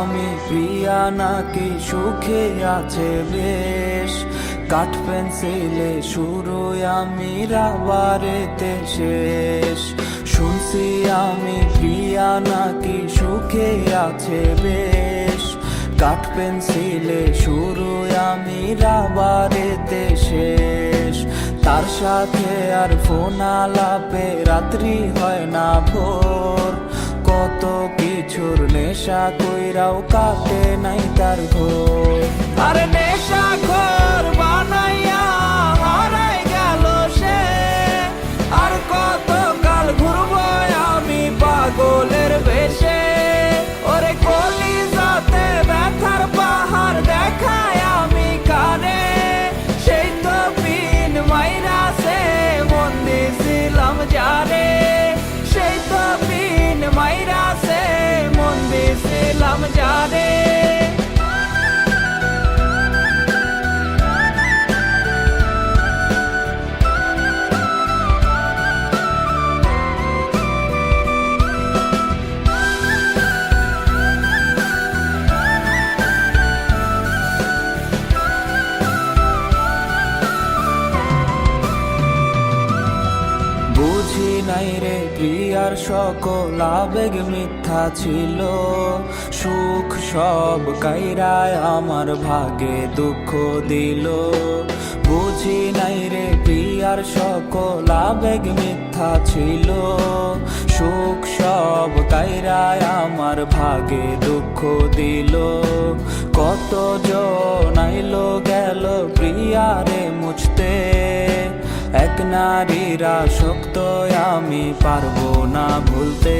আমি প্রিয়া নাকি সুখে আছে বেশ। কাঠ পেন্সিলে শুরু আমি রাবারেতে শেষ। শুনছি আমি প্রিয়া নাকি সুখে আছে বেশ। কাঠ পেন্সিলে শুরু আমি রাবারেতে শেষ। তার সাথে আর ফোন আলাপে রাত্রি হয় না ভোর। কত কিছুর নেশা কইরাও কাটে নাই তার ঘোর। বুঝি নাই রে প্রিয়ার সকল আবেগ মিথ্যা ছিল। সুখ সব কাইরায় আমার ভাগে দুঃখ দিল। বুঝি নাই রে প্রিয়ার সকল আবেগ মিথ্যা ছিল। সুখ সব কাইরায় আমার ভাগে দুঃখ দিল। কত জন গেল প্রিয়ারে মুছতে এক নারীরা শক্ত আমি পারব না ভুলতে।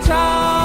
time.